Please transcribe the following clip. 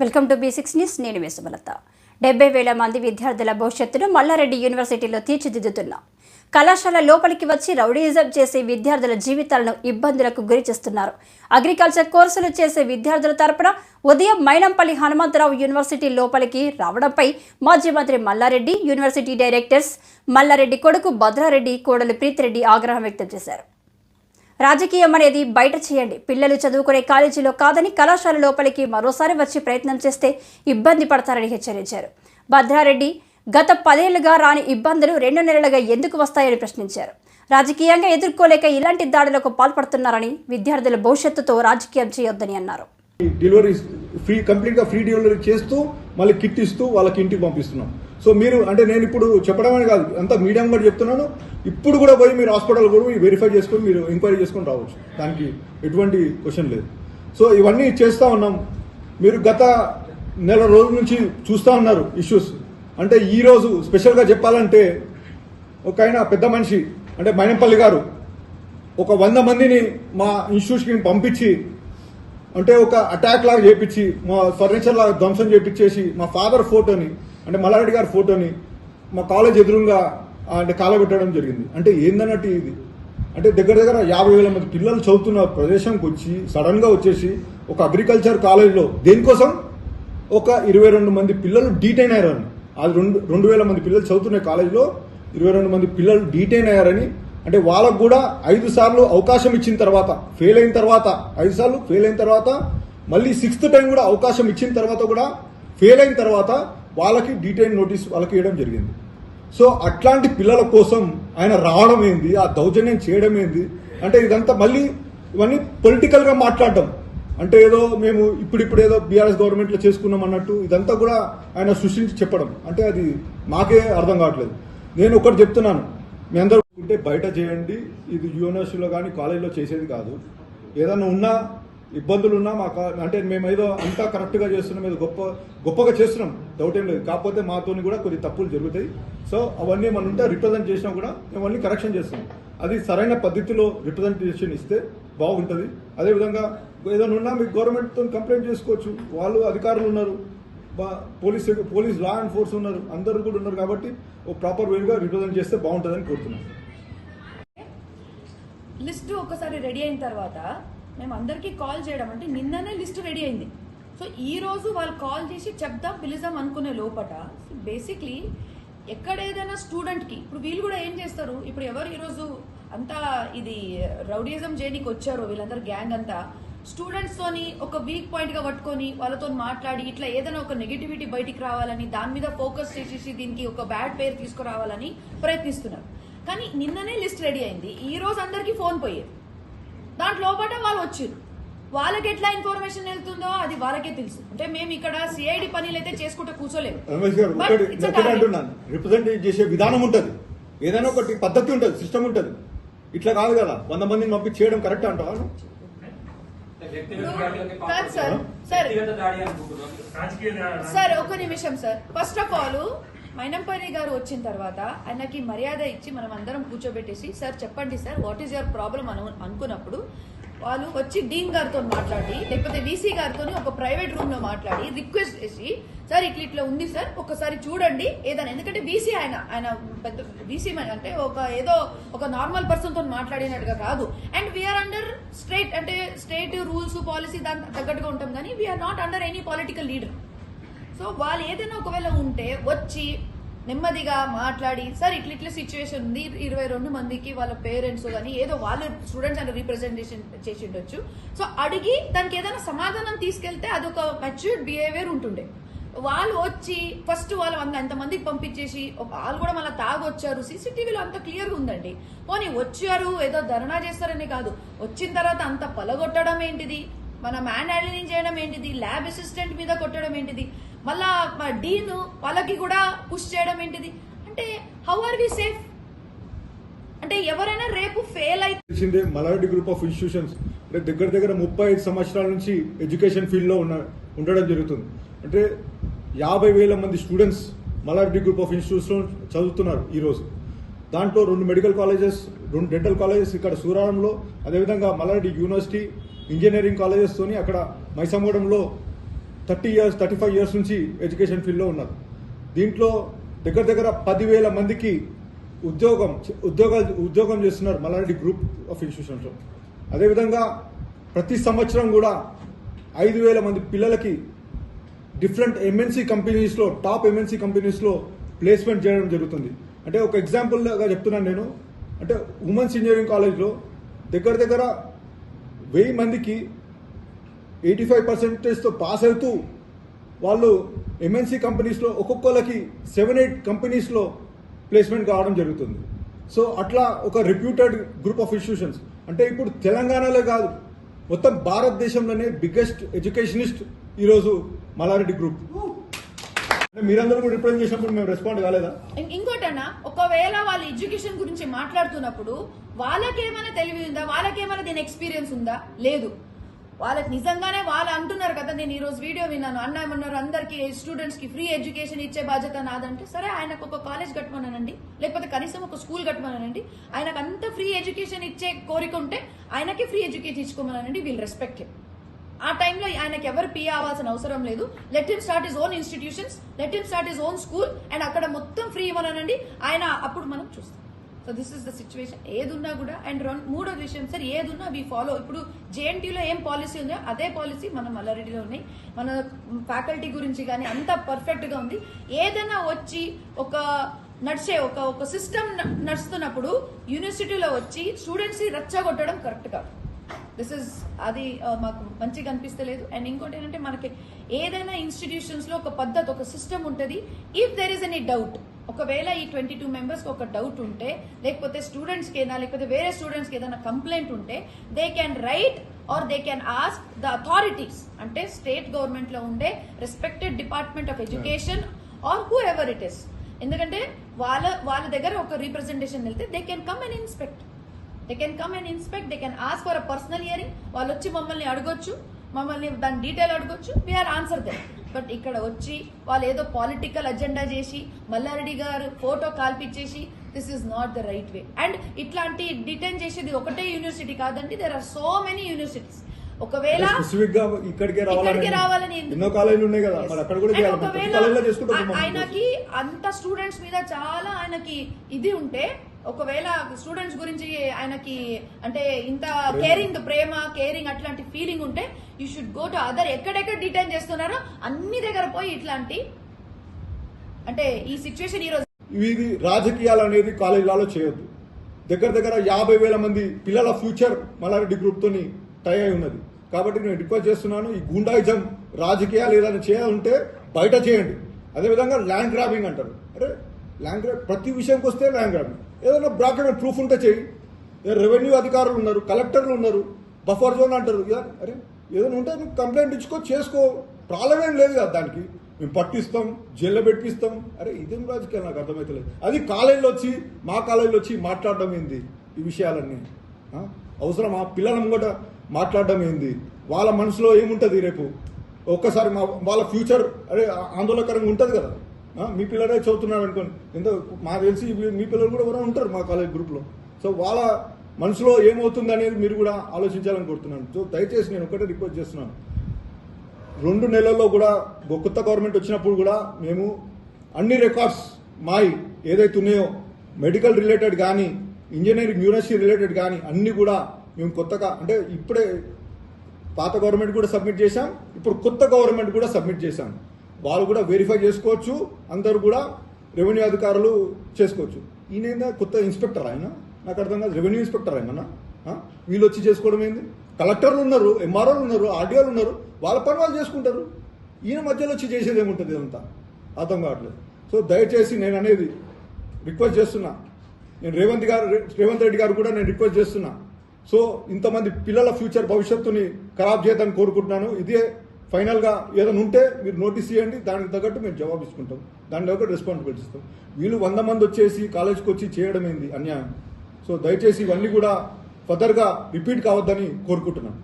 Welcome to B six news. నేను విశ్వలత డెబ్బై వేల మంది విద్యార్థుల భవిష్యత్తును మల్లారెడ్డి యూనివర్సిటీలో తీర్చిదిద్దుతున్నాం. కళాశాల లోపలికి వచ్చి రౌడీయిజం చేసే విద్యార్థుల జీవితాలను ఇబ్బందులకు గురి చేస్తున్నారు. అగ్రికల్చర్ కోర్సులు చేసే విద్యార్థుల తరపున ఉదయం మైనంపల్లి హనుమంతరావు యూనివర్సిటీ లోపలికి రావడంపై మాజీ మంత్రి మల్లారెడ్డి యూనివర్సిటీ డైరెక్టర్స్ మల్లారెడ్డి కొడుకు భద్రారెడ్డి కోడలు ప్రీతిరెడ్డి ఆగ్రహం వ్యక్తం చేశారు. రాజకీయం అనేది బయట చేయండి. పిల్లలు చదువుకునే కాలేజీలో కాదని కళాశాల లోపలికి మరోసారి వచ్చి ప్రయత్నం చేస్తే ఇబ్బంది పడతారని హెచ్చరించారు. భద్రారెడ్డి గత పదేళ్ళుగా రాని ఇబ్బందులు రెండు నెలలుగా ఎందుకు వస్తాయని ప్రశ్నించారు. రాజకీయంగా ఎదుర్కోలేక ఇలాంటి దాడులకు పాల్పడుతున్నారని విద్యార్థుల భవిష్యత్తుతో రాజకీయం చేయొద్దని అన్నారు. డెలివరీ ఫ్రీ కంప్లీట్గా ఫ్రీ డెలివరీ చేస్తూ మళ్ళీ కిట్ ఇస్తూ వాళ్ళకి ఇంటికి పంపిస్తున్నాం. సో మీరు అంటే నేను ఇప్పుడు చెప్పడం అని కాదు అంతా మీడియం కూడా చెప్తున్నాను. ఇప్పుడు కూడా పోయి మీరు హాస్పిటల్ కూడా వెరిఫై చేసుకొని మీరు ఎంక్వైరీ చేసుకొని రావచ్చు. దానికి ఎటువంటి క్వశ్చన్ లేదు. సో ఇవన్నీ చేస్తూ ఉన్నాం. మీరు గత నెల రోజుల నుంచి చూస్తూ ఉన్నారు ఇష్యూస్ అంటే ఈరోజు స్పెషల్గా చెప్పాలంటే ఒక ఆయన పెద్ద మనిషి అంటే మైనంపల్లి గారు ఒక వంద మందిని మా ఇన్స్టిట్యూట్కి పంపించి అంటే ఒక అటాక్ లాగా చేపించి మా ఫర్నిచర్ లాగా ధ్వంసం చేపించేసి మా ఫాదర్ ఫోటోని అంటే మల్లారెడ్డి గారి ఫోటోని మా కాలేజ్ ఎదురుగా అంటే కాలబెట్టడం జరిగింది. అంటే ఏందన్నట్టు ఇది? అంటే దగ్గర దగ్గర యాభై వేల మంది పిల్లలు చదువుతున్న ప్రదేశంకి వచ్చి సడన్గా వచ్చేసి ఒక అగ్రికల్చర్ కాలేజ్లో దేనికోసం? ఒక ఇరవై రెండు మంది పిల్లలు డీటైన్ అయ్యారని. అది రెండు రెండు వేల మంది పిల్లలు చదువుతున్న కాలేజ్లో ఇరవై రెండు మంది పిల్లలు డీటైన్ అయ్యారని అంటే వాళ్ళకు కూడా ఐదు సార్లు అవకాశం ఇచ్చిన తర్వాత ఫెయిల్ అయిన తర్వాత ఐదు సార్లు ఫెయిల్ అయిన తర్వాత మళ్ళీ సిక్స్త్ టైం కూడా అవకాశం ఇచ్చిన తర్వాత కూడా ఫెయిల్ అయిన తర్వాత వాళ్ళకి డీటెయిల్ నోటీస్ వాళ్ళకి ఇవ్వడం జరిగింది. సో అట్లాంటి పిల్లల కోసం ఆయన రావడం ఏంది ఆ దౌర్జన్యం చేయడం ఏంది అంటే ఇదంతా మళ్ళీ ఇవన్నీ పొలిటికల్గా మాట్లాడడం. అంటే ఏదో మేము ఇప్పుడిప్పుడు ఏదో బీఆర్ఎస్ గవర్నమెంట్లో చేసుకున్నాం అన్నట్టు ఇదంతా కూడా ఆయన సృష్టించి చెప్పడం. అంటే అది మాకే అర్థం కావట్లేదు. నేను ఒకటి చెప్తున్నాను. మీ అందరూ ఉంటే బయట చేయండి. ఇది యూనివర్సిటీలో కానీ కాలేజీలో చేసేది కాదు. ఏదైనా ఉన్నా ఇబ్బందులు ఉన్నా మా అంటే మేము ఏదో అంతా కరెక్ట్గా చేస్తున్నాం ఏదో గొప్ప గొప్పగా చేస్తున్నాం డౌట్ ఏం లేదు. కాకపోతే మాతోని కూడా కొన్ని తప్పులు జరుగుతాయి. సో అవన్నీ మనం ఉంటే రిప్రజెంట్ చేసినా కూడా మేము అన్ని కరెక్షన్ చేస్తాం. అది సరైన పద్ధతిలో రిప్రజెంటేషన్ ఇస్తే బాగుంటుంది. అదేవిధంగా ఏదైనా ఉన్నా మీకు గవర్నమెంట్తో కంప్లైంట్ చేసుకోవచ్చు. వాళ్ళు అధికారులు ఉన్నారు. Police police law enforce force ఉన్నారు. అందరూ కూడా ఉన్నారు కాబట్టి ఒక ప్రాపర్ వేగా రిప్రజెంట్ చేస్తే బాగుంటుందని కోరుతున్నాను. లిస్ట్ ఒకసారి రెడీ అయిన తర్వాత మేము అందరికీ కాల్ చేయడం అంటే నిన్ననే లిస్ట్ రెడీ అయింది. సో ఈ రోజు వాళ్ళు కాల్ చేసి చెప్దాం పిలుద్దాం అనుకునే లోపట బేసిక్లీ ఎక్కడ ఏదైనా స్టూడెంట్కి ఇప్పుడు వీళ్ళు కూడా ఏం చేస్తారు? ఇప్పుడు ఎవరు ఈరోజు అంతా ఇది రౌడీజం చేయడానికి వచ్చారో వీళ్ళందరూ గ్యాంగ్ అంతా స్టూడెంట్స్ తోని ఒక వీక్ పాయింట్గా పట్టుకొని వాళ్ళతో మాట్లాడి ఇట్లా ఏదైనా ఒక నెగిటివిటీ బయటికి రావాలని దాని మీద ఫోకస్ చేసేసి దీనికి ఒక బ్యాడ్ పేరు తీసుకురావాలని ప్రయత్నిస్తున్నారు. కానీ నిన్ననే లిస్ట్ రెడీ అయింది. ఈ రోజు అందరికీ ఫోన్ పోయేది. దాంట్లో లోపల వాళ్ళు వచ్చారు వాళ్ళకి ఎట్లా ఇన్ఫర్మేషన్ వెళ్తుందో అది వాళ్ళకే తెలుసు. అంటే మేము ఇక్కడ సిఐడి పనులు అయితే చేసుకుంటూ కూర్చోలేము. రిప్రజెంట్ చేసే విధానం ఉంటుంది. ఏదైనా ఒకటి పద్ధతి ఉంటుంది సిస్టమ్ ఉంటుంది. ఇట్లా కాదు కదా. వంద మందిని పంపి చేయడం కరెక్ట్ అంటావా? కాదు సార్ సార్. సార్ ఒక నిమిషం sir. First of all Mynampally garu వచ్చిన తర్వాత ఆయనకి మర్యాద ఇచ్చి మనం అందరం కూర్చోబెట్టేసి సార్ చెప్పండి sir what is your problem అను అనుకున్నప్పుడు వాళ్ళు వచ్చి డీన్ గారితో మాట్లాడి లేకపోతే వీసీ గారితో ఒక ప్రైవేట్ రూమ్లో మాట్లాడి రిక్వెస్ట్ చేసి సార్ ఇట్లా ఇట్లా ఉంది సార్ ఒకసారి చూడండి. ఏదైనా ఎందుకంటే బీసీ ఆయన ఆయన పెద్ద బీసీ అంటే ఒక ఏదో ఒక నార్మల్ పర్సన్తో మాట్లాడినట్టుగా కాదు. And we are under state అంటే స్టేట్ రూల్స్ పాలసీ దానికి తగ్గట్టుగా ఉంటాం కానీ we are not under any political leader so వాళ్ళు ఏదైనా ఒకవేళ ఉంటే వచ్చి నెమ్మదిగా మాట్లాడి సార్ ఇట్ల ఇట్ల సిచ్యువేషన్ ఉంది. ఇరవై రెండు మందికి వాళ్ళ పేరెంట్స్ కానీ ఏదో వాళ్ళ స్టూడెంట్స్ అని రిప్రజెంటేషన్ చేసి ఉండొచ్చు సో అడిగి దానికి ఏదైనా సమాధానం తీసుకెళ్తే అదొక మెచ్యూర్డ్ బిహేవియర్ ఉంటుండే. వాళ్ళు వచ్చి ఫస్ట్ వాళ్ళు అంత ఎంతమందికి పంపించేసి వాళ్ళు కూడా మళ్ళీ తాగొచ్చారు. సీసీటీవీలో అంత క్లియర్గా ఉందండి. పోనీ వచ్చారు ఏదో ధర్నా చేస్తారని కాదు. వచ్చిన తర్వాత అంత పలగొట్టడం ఏంటిది? మన మ్యాన్ హ్యాండ్లింగ్ చేయడం ఏంటిది? ల్యాబ్ అసిస్టెంట్ మీద కొట్టడం ఏంటిది? మళ్ళా మా డీన్ వాళ్ళకి కూడా పుష్ చేయడం ఏంటిది? అంటే హౌ ఆర్ వి సేఫ్ అంటే ఎవరైనా రేపు ఫెయిల్ అయితే తెలిసిందే మలారెడ్డి గ్రూప్ ఆఫ్ ఇన్స్టిట్యూషన్స్ అంటే దగ్గర దగ్గర ముప్పై ఐదు సంవత్సరాల నుంచి ఎడ్యుకేషన్ ఫీల్డ్లో ఉన్న ఉండడం జరుగుతుంది. అంటే యాభై వేల మంది స్టూడెంట్స్ మలారెడ్డి గ్రూప్ ఆఫ్ ఇన్స్టిట్యూట్స్లో చదువుతున్నారు ఈ రోజు. దాంట్లో రెండు మెడికల్ కాలేజెస్ రెండు డెంటల్ కాలేజెస్ ఇక్కడ సూరారంలో అదేవిధంగా మలారెడ్డి యూనివర్సిటీ ఇంజనీరింగ్ కాలేజెస్తోని అక్కడ మైసమూడంలో thirty years thirty five years నుంచి ఎడ్యుకేషన్ ఫీల్డ్లో ఉన్నారు. దీంట్లో దగ్గర దగ్గర పదివేల మందికి ఉద్యోగం ఉద్యోగాలు ఉద్యోగం చేస్తున్నారు మల్లారెడ్డి గ్రూప్ ఆఫ్ ఇన్స్టిట్యూషన్స్లో అదేవిధంగా ప్రతి సంవత్సరం కూడా ఐదు వేల మంది పిల్లలకి డిఫరెంట్ ఎంఎన్సీ కంపెనీస్లో టాప్ ఎంఎన్సీ కంపెనీస్లో ప్లేస్మెంట్ చేయడం జరుగుతుంది. అంటే ఒక ఎగ్జాంపుల్గా చెప్తున్నాను నేను. అంటే ఉమెన్స్ ఇంజనీరింగ్ కాలేజ్లో దగ్గర దగ్గర వెయ్యి మందికి ఎయిటీ ఫైవ్ పర్సెంటేజ్తో పాస్ అవుతూ వాళ్ళు ఎంఎన్సీ కంపెనీస్లో ఒక్కొక్కరికి సెవెన్ ఎయిట్ కంపెనీస్లో ప్లేస్మెంట్ కావడం జరుగుతుంది. సో అట్లా ఒక రిప్యూటెడ్ గ్రూప్ ఆఫ్ ఇన్స్టిట్యూషన్స్ అంటే ఇప్పుడు తెలంగాణలో కాదు మొత్తం భారతదేశంలోనే బిగ్గెస్ట్ ఎడ్యుకేషనిస్ట్ ఈరోజు మల్లారెడ్డి గ్రూప్ మీరందరూ కూడా రిప్రజెంట్ చేసినప్పుడు మేము రెస్పాండ్ కాలేదా? ఇంకోటన్నా ఒకవేళ వాళ్ళ ఎడ్యుకేషన్ గురించి మాట్లాడుతున్నప్పుడు వాళ్ళకేమైనా తెలివి ఉందా? వాళ్ళకేమైనా దీని ఎక్స్పీరియన్స్ ఉందా? లేదు. వాళ్ళకి నిజంగానే వాళ్ళు అంటున్నారు కదా నేను ఈ రోజు వీడియో విన్నాను. అన్న ఏమన్నారు? అందరికి స్టూడెంట్స్కి ఫ్రీ ఎడ్యుకేషన్ ఇచ్చే బాధ్యత నాదంటే సరే ఆయనకు ఒక కాలేజ్ కట్టమనండి లేకపోతే కనీసం ఒక స్కూల్ కట్టమనండి ఆయనకు అంత ఫ్రీ ఎడ్యుకేషన్ ఇచ్చే కోరిక ఉంటే ఆయనకి ఫ్రీ ఎడ్యుకేషన్ ఇచ్చుకోమనండి వీళ్ళు రెస్పెక్ట్ ఆ టైంలో ఆయనకి ఎవరు పీ అవ్వాల్సిన అవసరం లేదు. Let him start his own institutions let him start his own school and అక్కడ మొత్తం ఫ్రీ ఇవ్వనండి ఆయన అప్పుడు మనం చూస్తాం. So this is the situation ఏదున్నా కూడా అండ్ రెండు మూడో విషయం సార్ ఏదున్నా వి ఫాలో ఇప్పుడు జేఎన్టీలో ఏం పాలసీ ఉందో అదే పాలసీ మన మల్లారెడ్డిలో ఉన్నాయి. మన ఫ్యాకల్టీ గురించి కానీ అంత పర్ఫెక్ట్గా ఉంది. ఏదైనా వచ్చి ఒక నడిచే ఒక ఒక సిస్టమ్ నడుస్తున్నప్పుడు యూనివర్సిటీలో వచ్చి స్టూడెంట్స్ రెచ్చగొట్టడం కరెక్ట్ కాదు. దిస్ ఇస్ అది మాకు మంచిగా అనిపిస్తలేదు. అండ్ ఇంకోటి ఏంటంటే మనకి ఏదైనా ఇన్స్టిట్యూషన్స్లో ఒక పద్ధతి ఒక సిస్టమ్ ఉంటుంది. If there is any doubt ఒకవేళ ఈ ట్వంటీ టూ మెంబర్స్ ఒక డౌట్ ఉంటే లేకపోతే స్టూడెంట్స్కి ఏదైనా లేకపోతే వేరే స్టూడెంట్స్కి ఏదైనా కంప్లైంట్ ఉంటే they can write or they can ask the authorities అంటే స్టేట్ గవర్నమెంట్లో ఉండే respected department of education or whoever it is ఎందుకంటే వాళ్ళ వాళ్ళ దగ్గర ఒక రీప్రజెంటేషన్ వెళ్తే they can come and inspect they can come and inspect they can ask for a personal hearing వాళ్ళు వచ్చి మమ్మల్ని అడగొచ్చు. మమ్మల్ని దాని డీటెయిల్ అడగొచ్చు. వీఆర్ ఆన్సర్ దే బట్ ఇక్కడ వచ్చి వాళ్ళు ఏదో పాలిటికల్ అజెండా చేసి Malla Reddy garu photo కాల్పిచ్చేసి this is not the right way and ఇట్లాంటి డిటైన్ చేసేది ఒకటే యూనివర్సిటీ కాదండి. There are so many universities ఒకవేళ ఇక్కడికే రావాలని ఇక్కడికే రావాలని ఎందుకు? ఎన్నో కాలేజీలు ఉన్నాయి కదా. మరి అక్కడ కూడా And చేయాలి. ప్రతి ఒకవేళ ఆయనకి అంత స్టూడెంట్స్ మీద చాలా ఆయనకి ఇది ఉంటే ఒకవేళ స్టూడెంట్స్ గురించి ఆయనకి అంటే ఇంత కేరింగ్ ప్రేమ కేరింగ్ అట్లాంటి ఫీలింగ్ ఉంటే you should go to other ఎక్కడెక్కడ డిటైన్ చేస్తున్నారో అన్ని దగ్గర పోయి ఇట్లాంటి అంటే ఈ సిచ్యువేషన్ ఈ రోజు ఇది రాజకీయాలు అనేది కాలేజీలలో చేయొద్దు. దగ్గర దగ్గర యాభై వేల మంది పిల్లల ఫ్యూచర్ మల్లారెడ్డి గ్రూప్ తోని టై అయి ఉన్నది. కాబట్టి నేను రిక్వెస్ట్ చేస్తున్నాను ఈ గుండాయిజం రాజకీయాలు ఏదైనా చేయాలంటే బయట చేయండి. అదేవిధంగా ల్యాండ్ గ్రాబింగ్ అంటారు. అరే ల్యాండ్ గ్రాబ్ ప్రతి విషయంకి వస్తే ల్యాండ్ గ్రాబింగ్ ఏదైనా బ్రాకెట్ ప్రూఫ్ ఉంటే చేయి రెవెన్యూ అధికారులు ఉన్నారు కలెక్టర్లు ఉన్నారు బఫర్ జోన్ అంటారు. ఇక అరే ఏదైనా ఉంటే నువ్వు కంప్లైంట్ ఇచ్చుకో చేసుకో. ప్రాబ్లం ఏం లేదు కదా దానికి. మేము పట్టిస్తాం జైల్లో పెట్టిస్తాం. అరే ఇదేం రాజకీయాలు నాకు అర్థమవుతలేదు అది కాలేజీలో వచ్చి మా కాలేజీలో వచ్చి మాట్లాడడం ఏంది? ఈ విషయాలన్నీ. ఆ? అవసరమా? పిల్లల ముంగట మాట్లాడడం ఏంది? వాళ్ళ మనసులో ఏముంటుంది రేపు? ఒక్కసారి మా వాళ్ళ ఫ్యూచర్ అరే ఆందోళనకరంగా ఉంటుంది కదా. మీ పిల్లలే చదువుతున్నాడు అనుకోండి. ఎంత మాకు తెలిసి మీ- పిల్లలు కూడా ఎవరో ఉంటారు మా కాలేజ్ గ్రూప్లో సో వాళ్ళ మనసులో ఏమవుతుంది అనేది మీరు కూడా ఆలోచించాలని కోరుతున్నాను. సో దయచేసి నేను ఒకటే రిక్వెస్ట్ చేస్తున్నాను. రెండు నెలల్లో కూడా కొత్త గవర్నమెంట్ వచ్చినప్పుడు కూడా మేము అన్ని రికార్డ్స్ మాయి ఏదైతే ఉన్నాయో మెడికల్ రిలేటెడ్ కానీ ఇంజనీరింగ్ యూనివర్సిటీ రిలేటెడ్ కానీ అన్నీ కూడా మేము కొత్తగా అంటే ఇప్పుడే పాత గవర్నమెంట్ కూడా సబ్మిట్ చేశాం ఇప్పుడు కొత్త గవర్నమెంట్ కూడా సబ్మిట్ చేశాం. వాళ్ళు కూడా వెరిఫై చేసుకోవచ్చు అందరూ కూడా రెవెన్యూ అధికారులు చేసుకోవచ్చు. ఈయన కొత్త ఇన్స్పెక్టర్ ఆయన నాకు అర్థం కాదు. రెవెన్యూ ఇన్స్పెక్టర్ ఆయన వీళ్ళు వచ్చి చేసుకోవడం ఏంది? కలెక్టర్లు ఉన్నారు ఎంఆర్ఓలు ఉన్నారు ఆర్డీఓలు ఉన్నారు వాళ్ళ పని వాళ్ళు చేసుకుంటారు. ఈయన మధ్యలో వచ్చి చేసేది ఏముంటుంది ఇదంతా? అర్థం కావట్లేదు. సో దయచేసి నేను అనేది రిక్వెస్ట్ చేస్తున్నా. నేను రేవంత్ గారు రేవంత్ రెడ్డి గారు కూడా నేను రిక్వెస్ట్ చేస్తున్నా. సో ఇంతమంది పిల్లల ఫ్యూచర్ భవిష్యత్తుని ఖరాబ్ చేయదని కోరుకుంటున్నాను. ఇదే ఫైనల్గా ఏదైనా ఉంటే మీరు నోటీస్ చేయండి దానికి తగ్గట్టు మేము జవాబు ఇచ్చుకుంటాం. దాని తగ్గట్టు రెస్పాన్సిబిలిటీ ఇస్తాం. వీళ్ళు వంద మంది వచ్చేసి కాలేజ్కి వచ్చి చేయడం ఏంది అన్యాయం. సో దయచేసి ఇవన్నీ కూడా ఫర్దర్గా రిపీట్ కావద్దని కోరుకుంటున్నాను